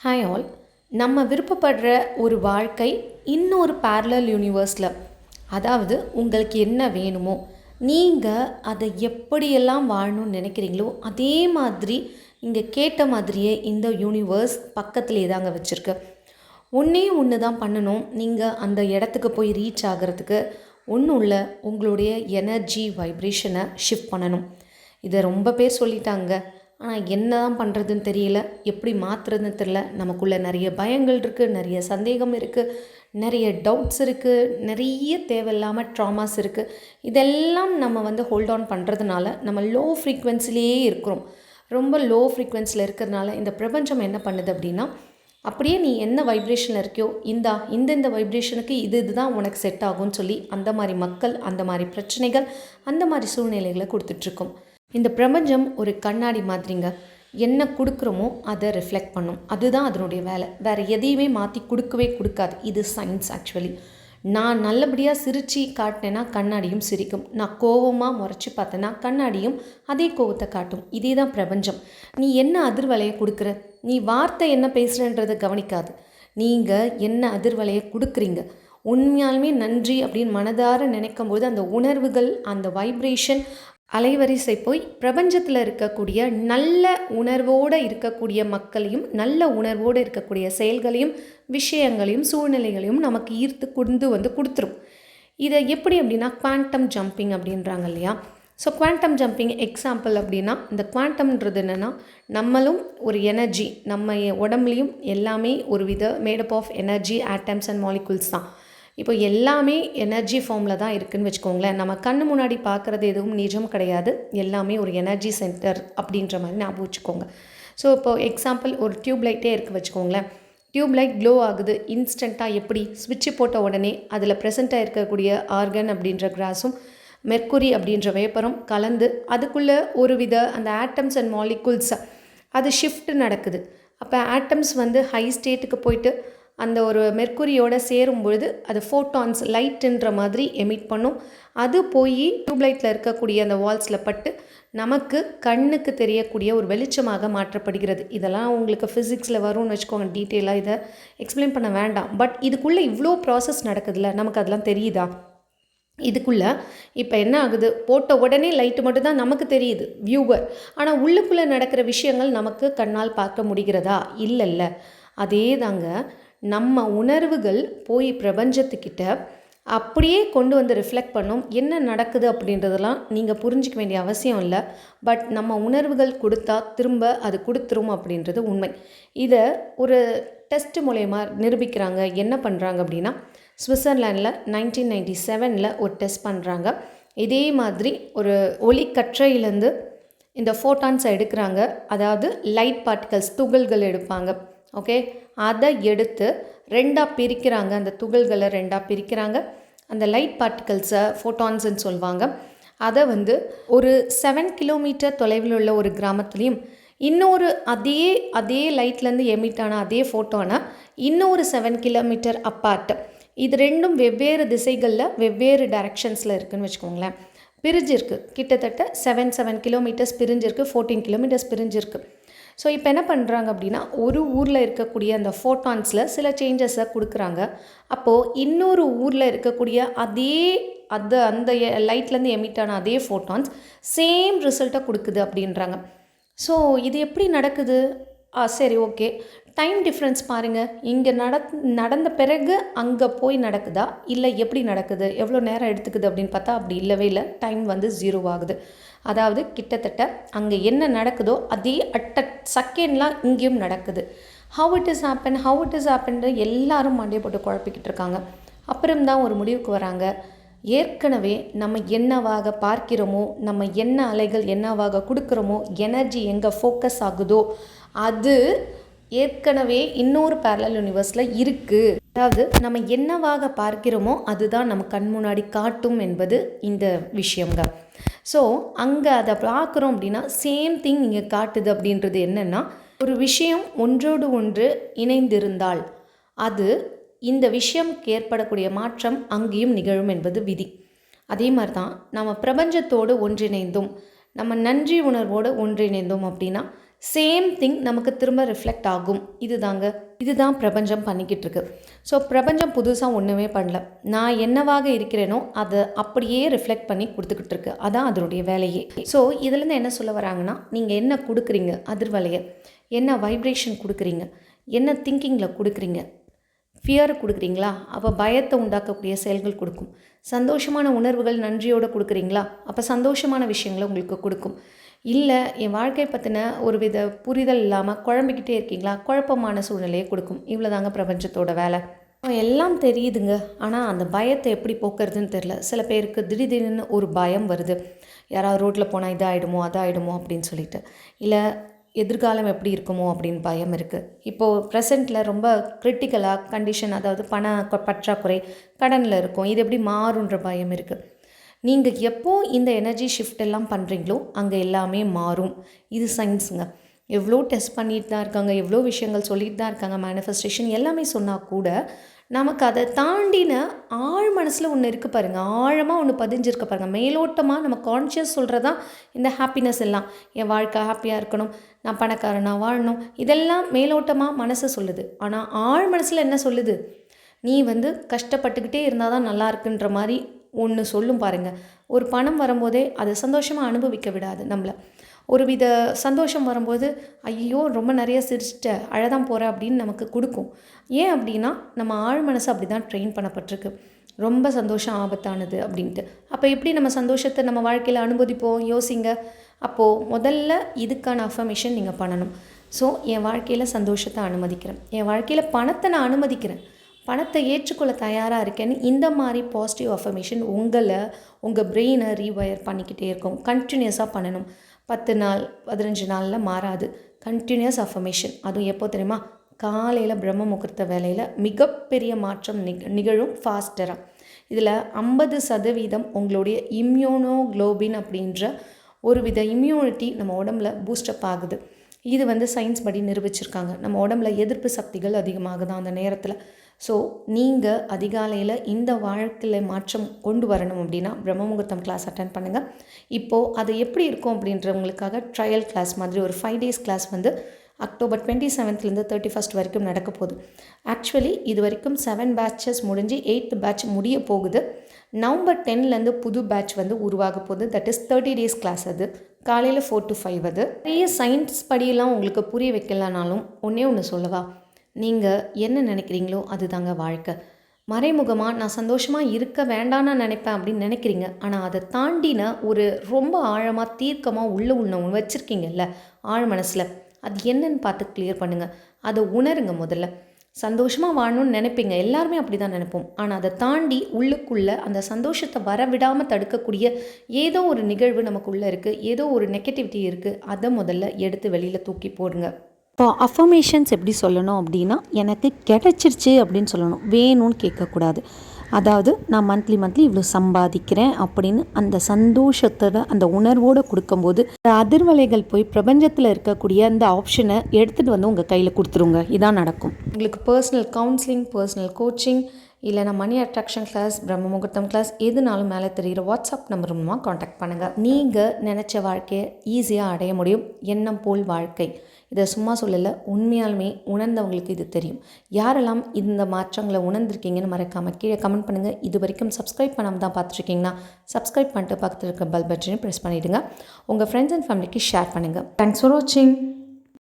Hi all நம்ம விருப்பப்படுற ஒரு வாழ்க்கை இன்னொரு பேரலல் யூனிவர்ஸில் அதாவது உங்களுக்கு என்ன வேணுமோ நீங்கள் அதை எப்படியெல்லாம் வாழணும்னு நினைக்கிறீங்களோ அதே மாதிரி இங்கே கேட்ட மாதிரியே இந்த யூனிவர்ஸ் பக்கத்துலேயே தாங்க வச்சுருக்கு. ஒன்றே ஒன்று தான் பண்ணணும். நீங்கள் அந்த இடத்துக்கு போய் ரீச் ஆகிறதுக்கு. ஒன்றும் இல்லை உங்களுடைய எனர்ஜி வைப்ரேஷனை ஷிஃப்ட் பண்ணணும். இதை ரொம்ப பேர் சொல்லிட்டாங்க. ஆனால் என்ன தான் பண்ணுறதுன்னு தெரியல. எப்படி மாற்றுறதுன்னு தெரியல. நமக்குள்ளே நிறைய பயங்கள் இருக்குது நிறைய சந்தேகம் இருக்குது நிறைய டவுட்ஸ் இருக்குது நிறைய தேவையில்லாமல் ட்ராமாஸ் இருக்குது இதெல்லாம் நம்ம வந்து ஹோல்ட் ஆன் பண்ணுறதுனால நம்ம லோ ஃப்ரீக்வன்சிலேயே இருக்கிறோம். ரொம்ப லோ ஃப்ரீக்வன்சியில் இருக்கிறதுனால இந்த பிரபஞ்சம் என்ன பண்ணுது அப்படின்னா அப்படியே நீ என்ன வைப்ரேஷனில் இருக்கியோ இந்தா இந்த இந்த வைப்ரேஷனுக்கு இது இதுதான் உனக்கு செட் ஆகும்னு சொல்லி அந்த மாதிரி மக்கள் அந்த மாதிரி பிரச்சனைகள் அந்த மாதிரி சூழ்நிலைகளை கொடுத்துட்ருக்கோம் இந்த பிரபஞ்சம் ஒரு கண்ணாடி மாதிரிங்க. என்ன கொடுக்குறோமோ அதை ரிஃப்ளெக்ட் பண்ணும். அதுதான் அதனுடைய வேலை. வேறு எதையுமே மாற்றி கொடுக்கவே கொடுக்காது. இது சயின்ஸ் ஆக்சுவலி நான் நல்லபடியாக சிரித்து காட்டினேன்னா கண்ணாடியும் சிரிக்கும். நான் கோவமாக முறைச்சி பார்த்தேன்னா கண்ணாடியும் அதே கோவத்தை காட்டும். இதே தான் பிரபஞ்சம். நீ என்ன அதிர்வலையை கொடுக்குற? நீ வார்த்தை என்ன பேசுகிறன்றதை கவனிக்காது. நீங்கள் என்ன அதிர்வலையை கொடுக்குறீங்க? உண்மையாலுமே நன்றி அப்படின்னு மனதார நினைக்கும் போது அந்த உணர்வுகள் அந்த வைப்ரேஷன் அலைவரிசை போய் பிரபஞ்சத்தில் இருக்கக்கூடிய நல்ல உணர்வோடு இருக்கக்கூடிய மக்களையும் நல்ல உணர்வோடு இருக்கக்கூடிய செயல்களையும் விஷயங்களையும் சூழ்நிலைகளையும் நமக்கு ஈர்த்து கொண்டு வந்து கொடுத்துரும். இதை எப்படி அப்படின்னா குவாண்டம் ஜம்பிங் அப்படின்றாங்க இல்லையா? ஸோ குவாண்டம் ஜம்பிங் எக்ஸாம்பிள் அப்படின்னா இந்த குவாண்டம்ன்றது என்னென்னா நம்மளும் ஒரு எனர்ஜி நம்ம உடம்புலையும் எல்லாமே ஒரு வித made of energy atoms and molecules தான். இப்போ எல்லாமே எனர்ஜி ஃபார்மில் தான் இருக்குதுன்னு வச்சுக்கோங்களேன். நம்ம கண் முன்னாடி பார்க்குறது எதுவும் நிஜம் கிடையாது. எல்லாமே ஒரு எனர்ஜி சென்டர் அப்படின்ற மாதிரி ஞாபகம் வச்சுக்கோங்க. ஸோ இப்போ எக்ஸாம்பிள் ஒரு டியூப் லைட்டே இருக்குது வச்சுக்கோங்களேன். டியூப் லைட் க்ளோ ஆகுது. இன்ஸ்டண்ட்டாக எப்படி சுவிட்சு போட்ட உடனே அதில் ப்ரெசண்ட்டாக இருக்கக்கூடிய ஆர்கன் அப்படின்ற கிராஸும் மெர்க்குரி அப்படின்ற வேப்பரும் கலந்து அதுக்குள்ளே ஒரு வித அந்த ஆட்டம்ஸ் அண்ட் மாலிகுல்ஸ் அது ஷிஃப்ட் நடக்குது. அப்போ ஆட்டம்ஸ் வந்து ஹை ஸ்டேட்டுக்கு போயிட்டு அந்த ஒரு மெர்க்குரியோட சேரும் பொழுது அது ஃபோட்டான்ஸ் லைட்டுன்ற மாதிரி எமிட் பண்ணும். அது போய் டியூப்லைட்டில் இருக்கக்கூடிய அந்த வால்ஸில் பட்டு நமக்கு கண்ணுக்கு தெரியக்கூடிய ஒரு வெளிச்சமாக மாற்றப்படுகிறது. இதெல்லாம் உங்களுக்கு ஃபிசிக்ஸில் வரும்னு வச்சுக்கோங்க. டீட்டெயிலாக இதை எக்ஸ்பிளைன் பண்ண வேண்டாம். பட் இதுக்குள்ளே இவ்வளோ ப்ராசஸ் நடக்குதுல்ல? நமக்கு அதெல்லாம் தெரியுதா? இதுக்குள்ளே இப்போ என்ன ஆகுது? போட்ட உடனே லைட்டு மட்டும்தான் நமக்கு தெரியுது வியூவர் ஆனால் உள்ளுக்குள்ளே நடக்கிற விஷயங்கள் நமக்கு கண்ணால் பார்க்க முடிகிறதா? இல்லைல்ல. அதே தாங்க நம்ம உணர்வுகள் போய் பிரபஞ்சத்துக்கிட்ட அப்படியே கொண்டு வந்து ரிஃப்ளெக்ட் பண்ணும். என்ன நடக்குது அப்படின்றதெல்லாம் நீங்கள் புரிஞ்சிக்க வேண்டிய அவசியம் இல்லை. பட் நம்ம உணர்வுகள் கொடுத்தா திரும்ப அது கொடுத்துரும் அப்படின்றது உண்மை. இதை ஒரு டெஸ்ட் மூலயமா நிரூபிக்கிறாங்க. என்ன பண்ணுறாங்க அப்படின்னா சுவிட்சர்லாண்டில் நைன்டீன் நைன்டி செவனில் ஒரு டெஸ்ட் பண்ணுறாங்க இதே மாதிரி ஒரு ஒளிக்கற்றையிலேருந்து இந்த ஃபோட்டான்ஸை எடுக்கிறாங்க. அதாவது லைட் பார்ட்டிகல்ஸ் துகள்கள் எடுப்பாங்க. ஓகே? அதை எடுத்து ரெண்டாக பிரிக்கிறாங்க. அந்த துகள்களை ரெண்டாக பிரிக்கிறாங்க. அந்த லைட் பார்ட்டிகல்ஸை ஃபோட்டான்ஸ்ன்னு சொல்லுவாங்க அதை வந்து ஒரு செவன் கிலோமீட்டர் தொலைவில் உள்ள ஒரு கிராமத்துலேயும் இன்னொரு அதே அதே லைட்லேருந்து எமிட் ஆன அதே ஃபோட்டோனா இன்னொரு செவன் கிலோமீட்டர் அப்பார்ட் இது ரெண்டும் வெவ்வேறு திசைகளில் வெவ்வேறு டைரக்ஷன்ஸில் இருக்குதுன்னு வச்சுக்கோங்களேன். பிரிஞ்சிருக்கு. கிட்டத்தட்ட செவன் செவன் கிலோமீட்டர்ஸ் பிரிஞ்சிருக்கு. ஃபோர்டீன் கிலோமீட்டர்ஸ் பிரிஞ்சிருக்கு. ஸோ இப்போ என்ன பண்ணுறாங்க அப்படின்னா ஒரு ஊரில் இருக்கக்கூடிய அந்த ஃபோட்டான்ஸில் சில சேஞ்சஸை கொடுக்குறாங்க. அப்போது இன்னொரு ஊரில் இருக்கக்கூடிய அதே அந்த அந்த லைட்லேருந்து எமிட் ஆன அதே ஃபோட்டான்ஸ் சேம் ரிசல்ட்டை கொடுக்குது அப்படின்றாங்க. ஸோ இது எப்படி நடக்குது? ஆ சரி ஓகே. டைம் டிஃப்ரென்ஸ் பாருங்கள் இங்கே நட நடந்த பிறகு அங்கே போய் நடக்குதா? இல்லை எப்படி நடக்குது? எவ்வளோ நேரம் எடுத்துக்குது அப்படின்னு பார்த்தா அப்படி இல்லவே இல்லை. டைம் வந்து ஜீரோ ஆகுது. அதாவது கிட்டத்தட்ட அங்கே என்ன நடக்குதோ அதே அட்ட செகண்ட்லாம் இங்கேயும் நடக்குது. How it is happen how it is happen எல்லாரும் மண்டே போட்டு குழப்பிக்கிட்டு இருக்காங்க. அப்புறம் தான் ஒரு முடிவுக்கு வராங்க. ஏற்கனவே நம்ம என்னவாக பார்க்கிறோமோ நம்ம என்ன அலைகள் என்னவாக கொடுக்குறோமோ எனர்ஜி எங்கே ஃபோக்கஸ் ஆகுதோ அது ஏற்கனவே இன்னொரு பேரலல் யூனிவர்ஸில் இருக்குது அதாவது நம்ம என்னவாக பார்க்கிறோமோ அதுதான் நம்ம கண் முன்னாடி காட்டும் என்பது இந்த விஷயங்க. ஸோ அங்கே அதை பார்க்குறோம் அப்படின்னா சேம் திங் இங்கே காட்டுது அப்படின்றது என்னென்னா ஒரு விஷயம் ஒன்றோடு ஒன்று இணைந்திருந்தால் அது இந்த விஷயம்க்கு ஏற்படக்கூடிய மாற்றம் அங்கேயும் நிகழும் என்பது விதி. அதே மாதிரி தான் நம்ம பிரபஞ்சத்தோடு ஒன்றிணைந்தோம் நம்ம நன்றி உணர்வோடு ஒன்றிணைந்தோம் அப்படின்னா சேம் திங் நமக்கு திரும்ப ரிஃப்ளெக்ட் ஆகும். இதுதாங்க. இதுதான் பிரபஞ்சம் பண்ணிக்கிட்டு இருக்கு ஸோ பிரபஞ்சம் புதுசாக ஒன்றுமே பண்ணல. நான் என்னவாக இருக்கிறேனோ அதை அப்படியே ரிஃப்ளெக்ட் பண்ணி கொடுத்துக்கிட்டு இருக்கு அதான் அதனுடைய வேலையே. ஸோ இதுலேருந்து என்ன சொல்ல வராங்கன்னா நீங்கள் என்ன கொடுக்குறீங்க? அதிர்வலையை. என்ன வைப்ரேஷன் கொடுக்குறீங்க? என்ன திங்கிங்கில் கொடுக்குறீங்க? ஃபியரை கொடுக்குறீங்களா? அப்போ பயத்தை உண்டாக்கக்கூடிய செயல்கள் கொடுக்கும். சந்தோஷமான உணர்வுகள் நன்றியோடு கொடுக்குறீங்களா? அப்போ சந்தோஷமான விஷயங்களை உங்களுக்கு கொடுக்கும். இல்லை என் வாழ்க்கை பற்றின ஒரு வித புரிதல் இல்லாமல் குழம்பிக்கிட்டே இருக்கீங்களா? குழப்பமான சூழ்நிலையை கொடுக்கும். இவ்வளோதாங்க பிரபஞ்சத்தோட வேலை. எல்லாம் தெரியுதுங்க. ஆனால் அந்த பயத்தை எப்படி போக்குறதுன்னு தெரில சில பேருக்கு திடீர்னு ஒரு பயம் வருது. யாராவது ரோட்டில் போனால் இதாகிடுமோ அதாகிடுமோ அப்படின்னு சொல்லிட்டு. இல்லை எதிர்காலம் எப்படி இருக்குமோ அப்படின்னு பயம் இருக்குது இப்போது ப்ரெசண்ட்டில் ரொம்ப கிரிட்டிக்கலாக கண்டிஷன் அதாவது பண பற்றாக்குறை கடனில் இருக்கும். இது எப்படி மாறுன்ற பயம் இருக்குது நீங்கள் எப்போ இந்த எனர்ஜி ஷிஃப்ட் எல்லாம் பண்ணுறீங்களோ அங்கே எல்லாமே மாறும். இது சயின்ஸுங்க எவ்வளோ டெஸ்ட் பண்ணிட்டு தான் இருக்காங்க எவ்வளோ விஷயங்கள் சொல்லிட்டு தான் இருக்காங்க மேனிஃபெஸ்டேஷன் எல்லாமே சொன்னால் கூட நமக்கு அதை தாண்டின ஆழ் மனசில் ஒன்று இருக்குது பாருங்கள் ஆழமாக ஒன்று பதிஞ்சிருக்க பாருங்கள் மேலோட்டமாக நம்ம கான்ஷியஸ் சொல்கிறதான் இந்த ஹாப்பினஸ் எல்லாம். என் வாழ்க்கை ஹாப்பியாக இருக்கணும் நான் பணக்காரனாக வாழணும். இதெல்லாம் மேலோட்டமாக மனசை சொல்லுது. ஆனால் ஆழ் மனசில் என்ன சொல்லுது? நீ வந்து கஷ்டப்பட்டுக்கிட்டே இருந்தால் தான் நல்லா இருக்குன்ற மாதிரி ஒன்று சொல்லும் பாருங்கள் ஒரு பணம் வரும்போதே அதை சந்தோஷமாக அனுபவிக்க விடாது நம்மளை. ஒரு வித சந்தோஷம் வரும்போது ஐயோ ரொம்ப நிறைய சிரிச்சிட்ட அழதான் போகிற அப்படின்னு நமக்கு கொடுக்கும். ஏன் அப்படின்னா நம்ம ஆழ் மனசு அப்படி தான் ட்ரெயின் பண்ணப்பட்டிருக்கு. ரொம்ப சந்தோஷம் ஆபத்தானது அப்படின்ட்டு. அப்போ எப்படி நம்ம சந்தோஷத்தை நம்ம வாழ்க்கையில் அனுபவிப்போம்? யோசிங்க. அப்போது முதல்ல இதுக்கான அஃபர்மேஷன் நீங்கள் பண்ணணும். ஸோ என் வாழ்க்கையில் சந்தோஷத்தை அனுமதிக்கிறேன். என் வாழ்க்கையில் பணத்தை நான் அனுமதிக்கிறேன். பணத்தை ஏற்றுக்கொள்ள தயாராக இருக்கேன்னு இந்த மாதிரி பாசிட்டிவ் அஃபர்மேஷன் உங்களை உங்கள் பிரெயினை ரீவயர் பண்ணிக்கிட்டே இருக்கும். கண்டினியூஸாக பண்ணணும். பத்து நாள் பதினஞ்சு நாளில் மாறாது. கண்டினியூஸ் அஃபர்மேஷன் அதுவும் எப்போ தெரியுமா? காலையில் பிரம்ம முகூர்த்த வேலையில் மிகப்பெரிய மாற்றம் நிக நிகழும் ஃபாஸ்டராக இதில் ஐம்பது சதவீதம் உங்களுடைய இம்யூனோக்ளோபின் அப்படின்ற ஒரு வித இம்யூனிட்டி நம்ம உடம்புல பூஸ்டப் ஆகுது. இது வந்து சயின்ஸ் படி நிரூபிச்சிருக்காங்க. நம்ம உடம்புல எதிர்ப்பு சக்திகள் அதிகமாகுது அந்த நேரத்தில். ஸோ நீங்கள் அதிகாலையில் இந்த வாழ்க்கையில் மாற்றம் கொண்டு வரணும் அப்படின்னா பிரம்ம முகூர்த்தம் கிளாஸ் அட்டன் பண்ணுங்கள் இப்போது அது எப்படி இருக்கும் அப்படின்றவங்களுக்காக ட்ரையல் கிளாஸ் மாதிரி ஒரு ஃபைவ் டேஸ் கிளாஸ் வந்து அக்டோபர் டுவெண்ட்டி செவன்த்லேருந்து தேர்ட்டி ஃபஸ்ட் வரைக்கும் நடக்க போகுது. ஆக்சுவலி இது வரைக்கும் செவன் பேட்சஸ் முடிஞ்சு எயித் பேட்ச் முடிய போகுது. நவம்பர் டென்லேருந்து புது பேட்ச் வந்து உருவாக போகுது. That is thirty days class அது. காலையில் ஃபோர் டு ஃபைவ் அது. நிறைய சயின்ஸ் படியெல்லாம் உங்களுக்கு புரிய வைக்கலனாலும் ஒன்றே ஒன்று சொல்லவா? நீங்கள் என்ன நினைக்கிறீங்களோ அதுதாங்க வாழ்க்கை. மறைமுகமாக நான் சந்தோஷமாக இருக்க வேண்டாம்னு நினைப்பேன் அப்படின்னு நினைக்கிறீங்க. ஆனால் அதை தாண்டின ஒரு ரொம்ப ஆழமாக தீர்க்கமாக உள்ள ஒன்று வச்சுருக்கீங்கல்ல ஆழ மனசில். அது என்னன்னு பார்த்து கிளியர் பண்ணுங்கள் அதை உணருங்க முதல்ல. சந்தோஷமாக வாழணும்னு நினைப்பீங்க. எல்லாருமே அப்படி தான் நினைப்போம். ஆனால் அதை தாண்டி உள்ளுக்குள்ளே அந்த சந்தோஷத்தை வரவிடாமல் தடுக்கக்கூடிய ஏதோ ஒரு நிகழ்வு நமக்குள்ளே இருக்குது ஏதோ ஒரு நெகட்டிவிட்டி இருக்குது அதை முதல்ல எடுத்து வெளியில் தூக்கி போடுங்க. இப்போ அஃபர்மேஷன்ஸ் எப்படி சொல்லணும் அப்படின்னா எனக்கு கிடச்சிருச்சு அப்படின்னு சொல்லணும். வேணும்னு கேட்கக்கூடாது. அதாவது நான் மந்த்லி மந்த்லி இவ்வளோ சம்பாதிக்கிறேன் அப்படின்னு அந்த சந்தோஷத்தோட அந்த உணர்வோடு கொடுக்கும்போது அந்த அதிர்வலைகள் போய் பிரபஞ்சத்தில் இருக்கக்கூடிய அந்த ஆப்ஷனை எடுத்துகிட்டு வந்து உங்கள் கையில் கொடுத்துருங்க. இதான் நடக்கும். உங்களுக்கு பர்சனல் கவுன்சிலிங் பர்சனல் கோச்சிங் இல்லைனா மணி அட்ராக்ஷன் கிளாஸ் பிரம்ம முகூர்த்தம் கிளாஸ் எதுனாலும் மேலே தெரிகிற வாட்ஸ்அப் நம்பர் மூலமாக காண்டாக்ட் பண்ணுங்கள் நீங்கள் நினச்ச வாழ்க்கையை ஈஸியாக அடைய முடியும். எண்ணம் போல் வாழ்க்கை. இதை சும்மா சொல்லலை உண்மையாலுமே உணர்ந்தவங்களுக்கு இது தெரியும். யாரெல்லாம் இந்த மாற்றங்களை உணர்ந்திருக்கீங்கன்னு மறக்காமல் கீழே கமெண்ட் பண்ணுங்கள் இது வரைக்கும் சப்ஸ்கிரைப் பண்ணாமல் தான் பார்த்துருக்கீங்கன்னா சப்ஸ்கிரைப் பண்ணிட்டு பக்கத்தில் இருக்க பெல் பட்டனை ப்ரெஸ் பண்ணிவிடுங்க உங்கள் ஃப்ரெண்ட்ஸ் அண்ட் ஃபேமிலிக்கு ஷேர் பண்ணுங்கள் தேங்க்ஸ் ஃபார் வாட்சிங்